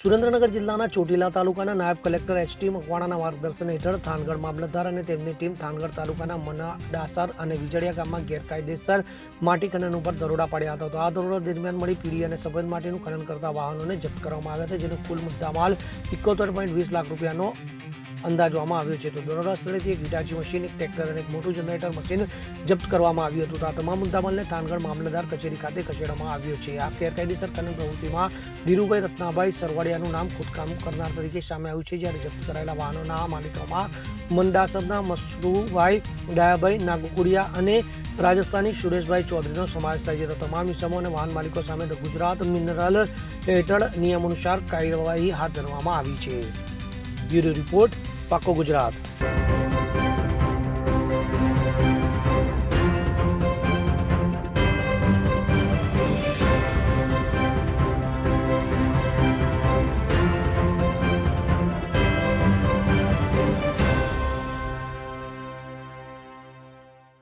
સુરેન્દ્રનગર જિલ્લાના ચોટીલા તાલુકાના નાયબ કલેક્ટર એચ ટી મકવાણાના માર્ગદર્શન હેઠળ થાનગઢ મામલતદાર અને તેમની ટીમ થાનગઢ તાલુકાના મના ડાસર અને વિજડિયા ગામમાં ગેરકાયદેસર માટી ખનન ઉપર દરોડા પાડ્યા હતા. તો આ દરોડા દરમિયાન મળી પીળી અને સફેદ માટીનું ખનન કરતા વાહનોને જપ્ત કરવામાં આવ્યા હતા જેનો કુલ મુદ્દામાલ ઇકોતેર પોઈન્ટ વીસ લાખ રૂપિયાનો અંદાજવામાં આવ્યો છે. તો દરોડા સ્થળેથી એક હિટાચી મશીન, એક ટ્રેક્ટર અને એક મોટું જનરેટર મશીન જપ્ત કરવામાં આવ્યું હતું. તો આ તમામ મુદ્દામાલને થાનગઢ મામલતદાર કચેરી ખાતે ખસેડવામાં આવ્યો છે. આ ગેરકાયદેસર ખનન પ્રવૃત્તિમાં ધીરુભાઈ રત્નાભાઈ સરવાડિયાનું નામ ખોદકામ કરનાર તરીકે સામે આવ્યું છે. જ્યારે જપ્ત કરાયેલા વાહનોના માલિકોમાં મંદાસરના મસરૂભાઈ ડાયાભાઈ, નાગુકુડિયા અને રાજસ્થાની સુરેશભાઈ ચૌધરીનો સમાવેશ થાય છે. તો તમામ ઇસમો અને વાહન માલિકો સામે ગુજરાત મિનરલ હેઠળ નિયમ અનુસાર કાર્યવાહી હાથ ધરવામાં આવી છે. બ્યુરો રિપોર્ટ પાકો ગુજરાત